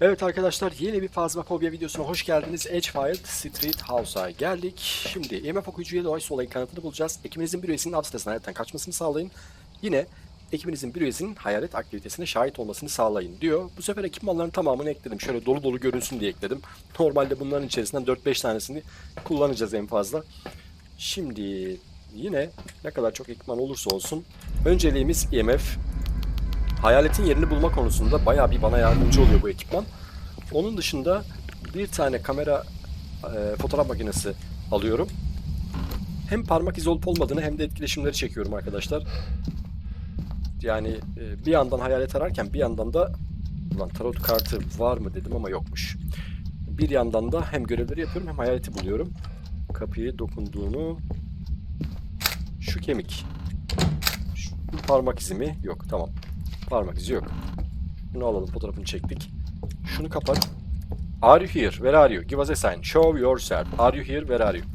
Evet arkadaşlar yeni bir Phasmophobia videosuna hoş geldiniz. Edgefield Street House'a geldik. Şimdi EMF okuyucuya doğay solayın kanıtını bulacağız. Ekibinizin bir üyesinin av sitesinden hayattan kaçmasını sağlayın. Yine ekibinizin bir üyesinin hayalet aktivitesine şahit olmasını sağlayın diyor. Bu sefer ekipmanların tamamını ekledim. Şöyle dolu dolu görünsün diye ekledim. Normalde bunların içerisinden 4-5 tanesini kullanacağız en fazla. Şimdi yine ne kadar çok ekipman olursa olsun önceliğimiz EMF. Hayaletin yerini bulma konusunda bayağı bir bana yardımcı oluyor bu ekipman. Onun dışında bir tane kamera e, fotoğraf makinesi alıyorum. Hem parmak izi olup olmadığını hem de etkileşimleri çekiyorum arkadaşlar. Yani e, bir yandan hayalet ararken bir yandan da ulan tarot kartı var mı dedim ama yokmuş. Bir yandan da hem görevleri yapıyorum hem hayaleti buluyorum. Kapıyı dokunduğunu şu kemik. Şu parmak izi mi? Yok tamam. Parmak izi yok. Bunu alalım fotoğrafını çektik. Şunu kapat. Are you here? Where are you? Give us a sign. Show yourself. Are you here? Where are you?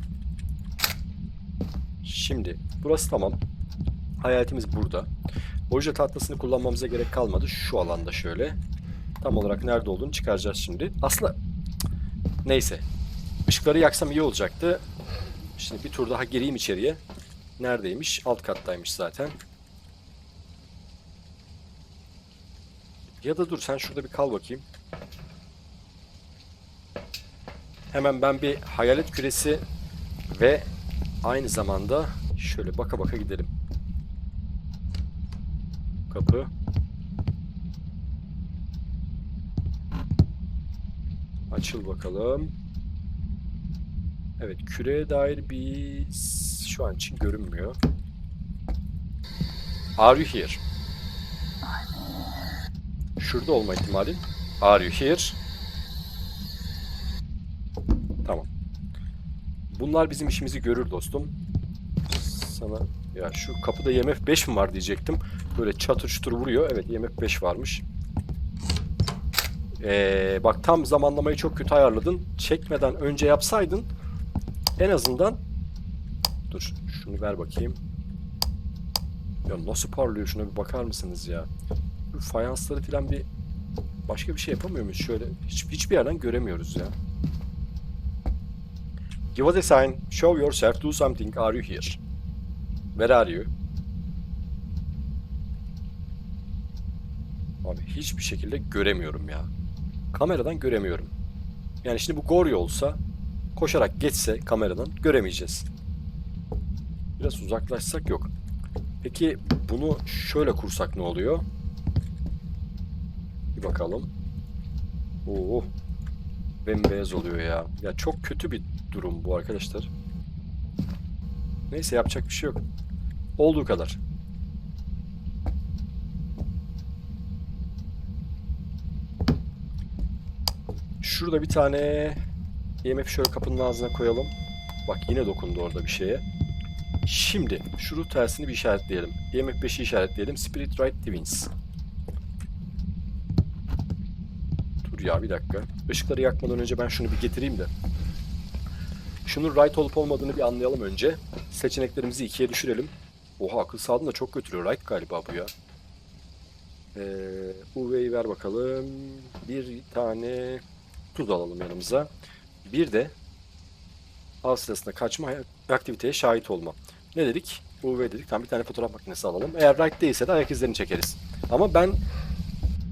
Şimdi burası tamam. Hayaletimiz burada. Oje tahtasını kullanmamıza gerek kalmadı. Şu alanda şöyle. Tam olarak nerede olduğunu çıkaracağız şimdi. Aslında neyse. Işıkları yaksam iyi olacaktı. Şimdi bir tur daha gireyim içeriye. Neredeymiş? Alt kattaymış zaten. Ya da dur sen şurada bir kal bakayım. Hemen ben bir hayalet küresi ve aynı zamanda şöyle baka baka gidelim. Kapı. Açıl bakalım. Evet küreye dair bir şu an için görünmüyor. Are you here? Şurada olma ihtimalin. Are you here? Tamam. Bunlar bizim işimizi görür dostum. Sana ya şu kapıda IMF 5 mi var diyecektim. Böyle çatır çutur vuruyor. Evet IMF 5 varmış. Ee, bak tam zamanlamayı çok kötü ayarladın. Çekmeden önce yapsaydın en azından dur şunu ver bakayım. Ya nasıl parlıyor şuna bir bakar mısınız ya? Fayansları falan bir başka bir şey yapamıyor muyuz? Şöyle hiç, hiçbir yerden göremiyoruz ya. Give us a sign. Show yourself. Do something. Are you here? Where are you? Abi hiçbir şekilde göremiyorum ya. Kameradan göremiyorum. Yani şimdi bu Goryo olsa koşarak geçse kameradan göremeyeceğiz. Biraz uzaklaşsak yok. Peki bunu şöyle kursak ne oluyor? Bakalım. Oo. Bembeyaz oluyor ya. Ya çok kötü bir durum bu arkadaşlar. Neyse yapacak bir şey yok. Olduğu kadar. Şurada bir tane IMF şöyle kapının ağzına koyalım. Bak yine dokundu orada bir şeye. Şimdi şu ruh tersini bir işaretleyelim. IMF 5'i işaretleyelim. Spirit Right Twins. Dur ya bir dakika. Işıkları yakmadan önce ben şunu bir getireyim de. Şunun right olup olmadığını bir anlayalım önce. Seçeneklerimizi ikiye düşürelim. Oha akıl sağlığını da çok götürüyor. Right galiba bu ya. Ee, UV'yi ver bakalım. Bir tane tuz alalım yanımıza. Bir de av sırasında kaçma aktiviteye şahit olma. Ne dedik? UV dedik. Tamam bir tane fotoğraf makinesi alalım. Eğer right değilse de ayak izlerini çekeriz. Ama ben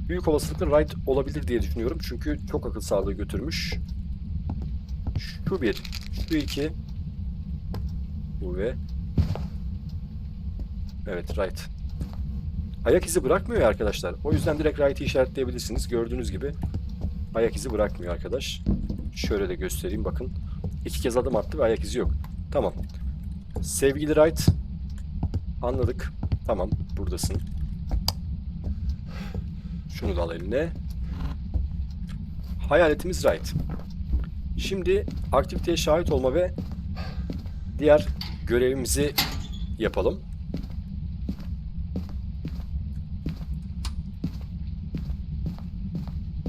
büyük olasılıkla right olabilir diye düşünüyorum. Çünkü çok akıl sağlığı götürmüş. Şu bir. Şu iki. UV. Evet right. Ayak izi bırakmıyor ya arkadaşlar. O yüzden direkt right'i işaretleyebilirsiniz. Gördüğünüz gibi ayak izi bırakmıyor arkadaş. Şöyle de göstereyim bakın. İki kez adım attı ve ayak izi yok. Tamam. Sevgili Right. Anladık. Tamam. Buradasın. Şunu da al eline. Hayaletimiz Right. Şimdi aktiviteye şahit olma ve diğer görevimizi yapalım.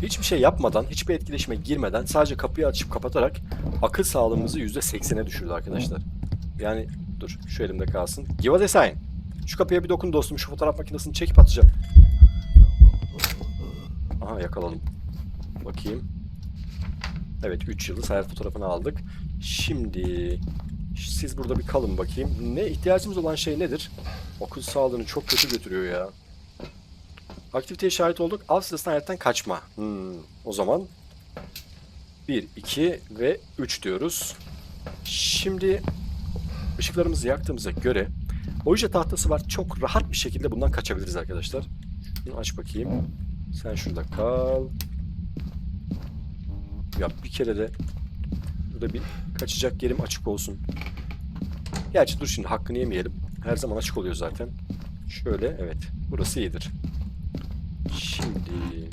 Hiçbir şey yapmadan, hiçbir etkileşime girmeden sadece kapıyı açıp kapatarak akıl sağlığımızı %80'e düşürdü arkadaşlar. Yani dur şu elimde kalsın. Give us a sign. Şu kapıya bir dokun dostum. Şu fotoğraf makinesini çekip atacağım. Aha yakaladım. Bakayım. Evet 3 yıldız hayat fotoğrafını aldık. Şimdi siz burada bir kalın bakayım. Ne ihtiyacımız olan şey nedir? Okul sağlığını çok kötü götürüyor ya. Aktiviteye şahit olduk. Av sırasında hayattan kaçma. Hmm, o zaman 1, 2 ve 3 diyoruz. Şimdi ışıklarımızı yaktığımıza göre oje tahtası var. Çok rahat bir şekilde bundan kaçabiliriz arkadaşlar. Şunu aç bakayım. Sen şurada kal. Ya bir kere de burada bir kaçacak yerim açık olsun. Gerçi dur şimdi hakkını yemeyelim. Her zaman açık oluyor zaten. Şöyle evet. Burası iyidir. Şimdi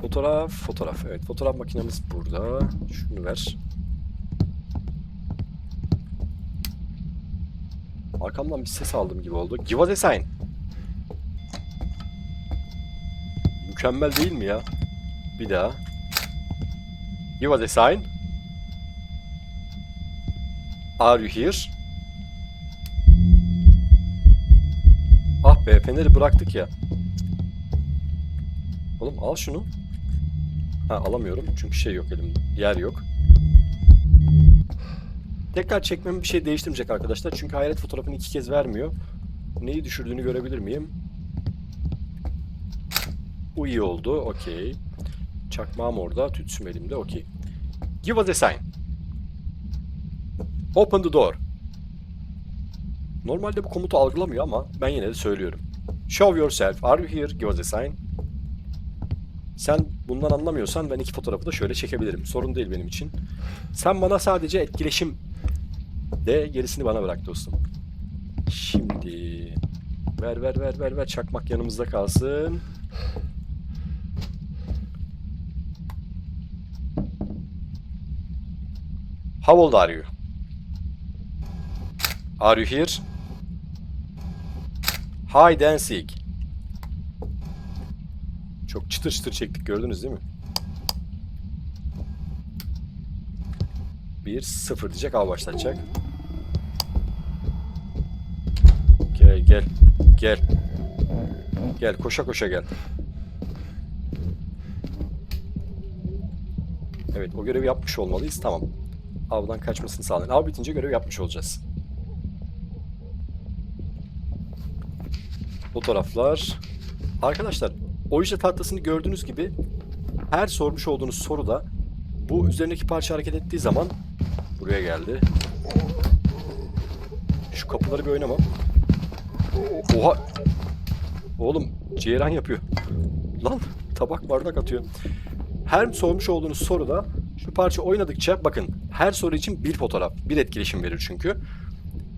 Fotoğraf, fotoğraf. Evet, fotoğraf makinemiz burada. Şunu ver. Arkamdan bir ses aldım gibi oldu. Give us a sign. Mükemmel değil mi ya? Bir daha. Give us a sign. Are you here? Ah be feneri bıraktık ya. Oğlum al şunu. Ha alamıyorum çünkü şey yok elimde. Yer yok. Tekrar çekmem bir şey değiştirmeyecek arkadaşlar. Çünkü hayalet fotoğrafını iki kez vermiyor. Neyi düşürdüğünü görebilir miyim? Bu iyi oldu. Okey. Çakmağım orada. Tütsüm elimde. Okey. Give us a sign. Open the door. Normalde bu komutu algılamıyor ama ben yine de söylüyorum. Show yourself. Are you here? Give us a sign. Sen bundan anlamıyorsan ben iki fotoğrafı da şöyle çekebilirim. Sorun değil benim için. Sen bana sadece etkileşim de gerisini bana bırak dostum. Şimdi ver ver ver ver ver çakmak yanımızda kalsın. How old are you? Are you here? And seek. Çok çıtır çıtır çektik gördünüz değil mi? 1 0 diyecek av başlatacak. Gel gel gel. Koşa koşa gel. Evet o görevi yapmış olmalıyız tamam. Avdan kaçmasını sağlayın. Av bitince görev yapmış olacağız. Fotoğraflar. Arkadaşlar Oje tahtasını gördüğünüz gibi her sormuş olduğunuz soruda bu üzerindeki parça hareket ettiği zaman buraya geldi. Şu kapıları bir oynama. Oha! Oğlum ceyran yapıyor. Lan tabak bardak atıyor. Her sormuş olduğunuz soruda şu parça oynadıkça bakın her soru için bir fotoğraf, bir etkileşim verir çünkü.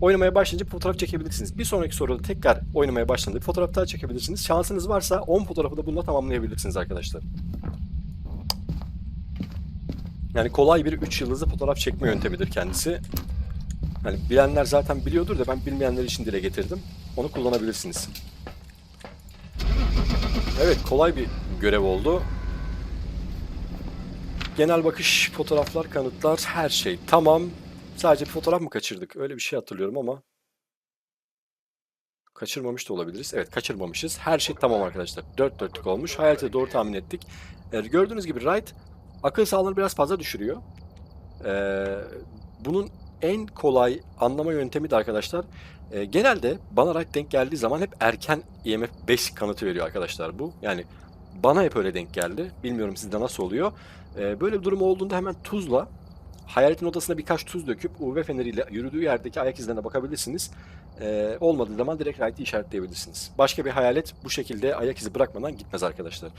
Oynamaya başlayınca fotoğraf çekebilirsiniz. Bir sonraki soruda tekrar oynamaya başladığında fotoğraf daha çekebilirsiniz. Şansınız varsa 10 fotoğrafı da bununla tamamlayabilirsiniz arkadaşlar. Yani kolay bir 3 yıldızlı fotoğraf çekme yöntemidir kendisi. Hani bilenler zaten biliyordur da ben bilmeyenler için dile getirdim. Onu kullanabilirsiniz. Evet kolay bir görev oldu. Genel bakış, fotoğraflar, kanıtlar, her şey tamam. Sadece bir fotoğraf mı kaçırdık? Öyle bir şey hatırlıyorum ama. Kaçırmamış da olabiliriz. Evet kaçırmamışız. Her şey tamam arkadaşlar. Dört dörtlük olmuş. Hayaleti doğru tahmin ettik. Ee, gördüğünüz gibi Wright akıl sağlığını biraz fazla düşürüyor. Ee, bunun en kolay anlama yöntemi de arkadaşlar. E, genelde bana Wright denk geldiği zaman hep erken IMF 5 kanıtı veriyor arkadaşlar bu. Yani bana hep öyle denk geldi. Bilmiyorum sizde nasıl oluyor. Ee, böyle bir durum olduğunda hemen tuzla Hayaletin odasına birkaç tuz döküp UV feneriyle yürüdüğü yerdeki ayak izlerine bakabilirsiniz. Ee, olmadığı zaman direkt right'i işaretleyebilirsiniz. Başka bir hayalet bu şekilde ayak izi bırakmadan gitmez arkadaşlar.